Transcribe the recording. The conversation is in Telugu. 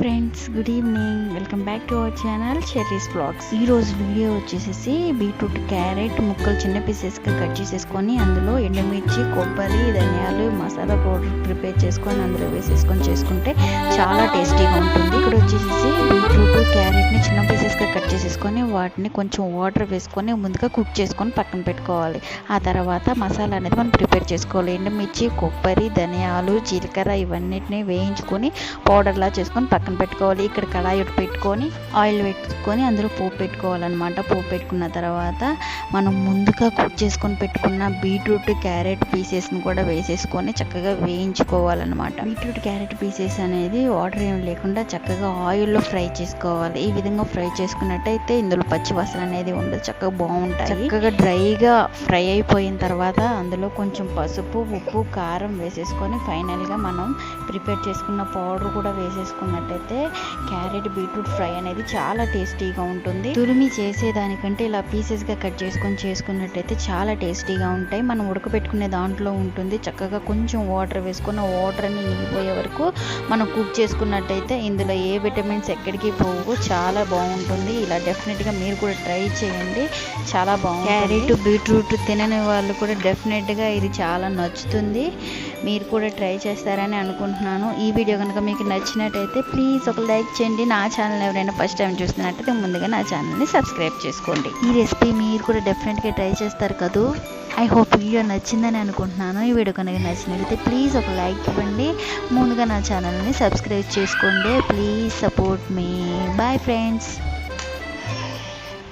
Friends good evening welcome back to our channel Sherry's blogs ఈ రోజు వీడియో వచ్చేసేసి బీట్రూట్ క్యారెట్ ముక్కలు చిన్న పీసెస్గా కట్ చేసేసుకొని అందులో ఎండుమిర్చి కొబ్బరి ధనియాలు మసాలా పౌడర్ ప్రిపేర్ చేసుకొని అందులో వేసేసుకొని చేసుకుంటే చాలా టేస్టీగా ఉంటుంది. ఇక్కడ వచ్చేసేసి బీట్రూట్ క్యారెట్ని చిన్న పీసెస్గా కట్ చేసేసుకొని వాటిని కొంచెం వాటర్ వేసుకొని ముందుగా కుక్ చేసుకొని పక్కన పెట్టుకోవాలి. ఆ తర్వాత మసాలా అనేది మనం ప్రిపేర్ చేసుకోవాలి. ఎండుమిర్చి కొబ్బరి ధనియాలు జీలకర్ర ఇవన్నిటిని వేయించుకొని పౌడర్లా చేసుకొని పక్కన పెట్టుకోవాలి. ఇక్కడ కళాయి ఒకటి పెట్టుకొని ఆయిల్ పెట్టుకొని అందులో పోపు పెట్టుకోవాలన్నమాట. పోపు పెట్టుకున్న తర్వాత మనం ముందుగా కుక్ చేసుకొని పెట్టుకున్న బీట్రూట్ క్యారెట్ పీసెస్ని కూడా వేసేసుకొని చక్కగా వేయించుకోవాలన్నమాట. బీట్రూట్ క్యారెట్ పీసెస్ అనేది వాటర్ ఏం లేకుండా చక్కగా ఆయిల్లో ఫ్రై చేసుకోవాలి. ఈ విధంగా ఫ్రై చేసుకున్నట్టయితే ఇందులో పచ్చి వాసన అనేది ఉండదు. చక్కగా బాగుంటాయి. చక్కగా డ్రైగా ఫ్రై అయిపోయిన తర్వాత అందులో కొంచెం పసుపు ఉప్పు కారం వేసేసుకొని ఫైనల్గా మనం ప్రిపేర్ చేసుకున్న పౌడర్ కూడా వేసేసుకున్నట్టయితే క్యారెట్ బీట్రూట్ ఫ్రై అనేది చాలా టేస్టీగా ఉంటుంది. తురిమి చేసేదానికంటే ఇలా పీసెస్గా కట్ చేసుకొని చేసుకున్నట్టయితే చాలా టేస్టీగా ఉంటాయి. మనం ఉడకబెట్టుకునే దాంట్లో ఉంటుంది. చక్కగా కొంచెం వాటర్ వేసుకొని వాటర్ అని నిగిపోయే వరకు మనం కుక్ చేసుకున్నట్టయితే ఇందులో ఏ విటమిన్స్ ఎక్కడికి పువ్వు చాలా బాగుంటుంది. ఇలా డెఫినెట్గా మీరు కూడా ట్రై చేయండి. చాలా బాగుంది క్యారెట్ బీట్రూట్ తినని వాళ్ళు కూడా డెఫినెట్గా ఇది చాలా నచ్చుతుంది. మీరు కూడా ట్రై చేస్తారని అనుకుంటున్నాను. ఈ వీడియో కనుక మీకు నచ్చినట్టయితే ప్లీజ్ ఒక లైక్ చేయండి. నా ఛానల్ ఎవరైనా ఫస్ట్ టైం చూస్తున్నట్టయితే ముందుగా నా ఛానల్ని సబ్స్క్రైబ్ చేసుకోండి. ఈ రెసిపీ మీరు కూడా డెఫినెట్గా ట్రై చేస్తారు కదూ? ఐ హోప్ వీడియో నచ్చిందని అనుకుంటున్నాను. ఈ వీడియో కనుక నచ్చినట్లయితే ప్లీజ్ ఒక లైక్ ఇవ్వండి. ముందుగా నా ఛానల్ని సబ్స్క్రైబ్ చేసుకోండి. ప్లీజ్ సపోర్ట్ మీ బాయ్ ఫ్రెండ్స్